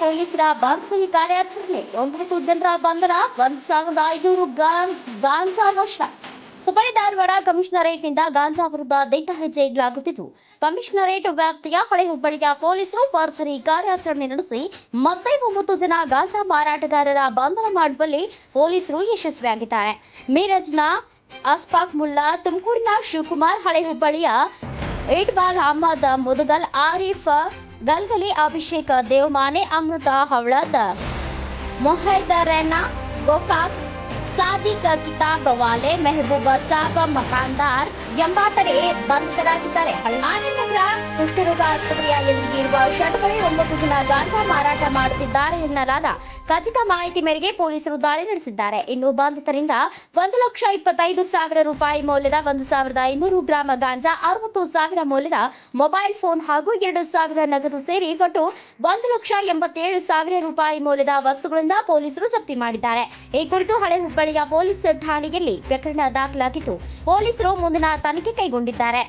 ಪೊಲೀಸರ ಬಾಂಸರಿ ಕಾರ್ಯಾಚರಣೆ. ಒಂಬತ್ತು ಜನರ ಬಂಧನ, ಒಂದ್ ಸಾವಿರದ ಗ್ರಾಂ ಗಾಂಜಾ ವಶ ಹುಬ್ಬಳ್ಳಿ ಧಾರವಾಡ ಕಮಿಷನರೇಟ್ನಿಂದ ಗಾಂಜಾ ವಿರುದ್ಧ ದಿಟ್ಟ ಹೆಜ್ಜೆ ಇಡಲಾಗುತ್ತಿದ್ದು, ಕಮಿಷನರೇಟ್ ವ್ಯಾಪ್ತಿಯ ಹಳೆ ಹುಬ್ಬಳ್ಳಿಯ ಪೊಲೀಸರು ಪಾರ್ಸರಿ ಕಾರ್ಯಾಚರಣೆ ನಡೆಸಿ ಮತ್ತೆ ಒಂಬತ್ತು ಜನ ಗಾಂಜಾ ಮಾರಾಟಗಾರರ ಬಂಧನ ಮಾಡುವಲ್ಲಿ ಪೊಲೀಸರು ಯಶಸ್ವಿಯಾಗಿದ್ದಾರೆ. ಮೀರಜ್ನ ಅಸ್ಫಾಕ್ ಮುಲ್ಲಾ, ತುಮಕೂರಿನ ಶಿವಕುಮಾರ್, ಹಳೆ ಹುಬ್ಬಳ್ಳಿಯ ಏಟ್ಬಾಲ್ ಅಹಮದ್, ಮುದಗಲ್ ಆರಿಫ್ ಗಲ್ಗಲಿ ಅಭಿಷೇಕ್ ದೇವಮಾನೆ ಅಮೃತ ಹವಳದ್ ಮೊಹೈದರನ ಗೋಕಾಕ್ ಸಾದಿಕ್ ಕಿತಾಬ್ ವಾಲೆ ಮೆಹಬೂಬ ಸಾಬ್ ಮಕಾಂದಾರ್ ಎಂಬಾತರೆ ಬಂಧಿತರಾಗಿದ್ದಾರೆ ಬಳ್ಳಾರಿ ನಗರ ಕುಷ್ಠರೋಗ ಆಸ್ಪತ್ರೆಯ ಎದುರಿಗಿರುವ ಶೆಡ್ ಬಳಿ ಒಂಬತ್ತು ಜನ ಗಾಂಜಾ ಮಾರಾಟ ಮಾಡುತ್ತಿದ್ದಾರೆ ಎನ್ನಲಾದ ಖಚಿತ ಮಾಹಿತಿ ಮೇರೆಗೆ ಪೊಲೀಸರು ದಾಳಿ ನಡೆಸಿದ್ದಾರೆ. ಇನ್ನು ಬಂಧಿತರಿಂದ ಒಂದು ಲಕ್ಷ ಇಪ್ಪತ್ತೈದು ಸಾವಿರ ರೂಪಾಯಿ ಮೌಲ್ಯದ ಒಂದು ಸಾವಿರದ ಐನೂರು ಗ್ರಾಂ ಗಾಂಜಾ, ಅರವತ್ತು ಸಾವಿರ ಮೌಲ್ಯದ ಮೊಬೈಲ್ ಫೋನ್ ಹಾಗೂ ಎರಡು ಸಾವಿರ ನಗದು ಸೇರಿ ಒಟ್ಟು ಒಂದು ಲಕ್ಷ ಎಂಬತ್ತೇಳು ಸಾವಿರ ರೂಪಾಯಿ ಮೌಲ್ಯದ ವಸ್ತುಗಳಿಂದ ಪೊಲೀಸರು ಜಪ್ತಿ ಮಾಡಿದ್ದಾರೆ. ಈ ಕುರಿತು ಹಳೆ ಹುಬ್ಬಳ್ಳಿಯ ಪೊಲೀಸ್ ಠಾಣೆಯಲ್ಲಿ ಪ್ರಕರಣ ದಾಖಲಾಗಿದ್ದು, ಪೊಲೀಸರು ಮುಂದಿನ ತನಿಖೆ ಕೈಗೊಂಡಿದ್ದಾರೆ.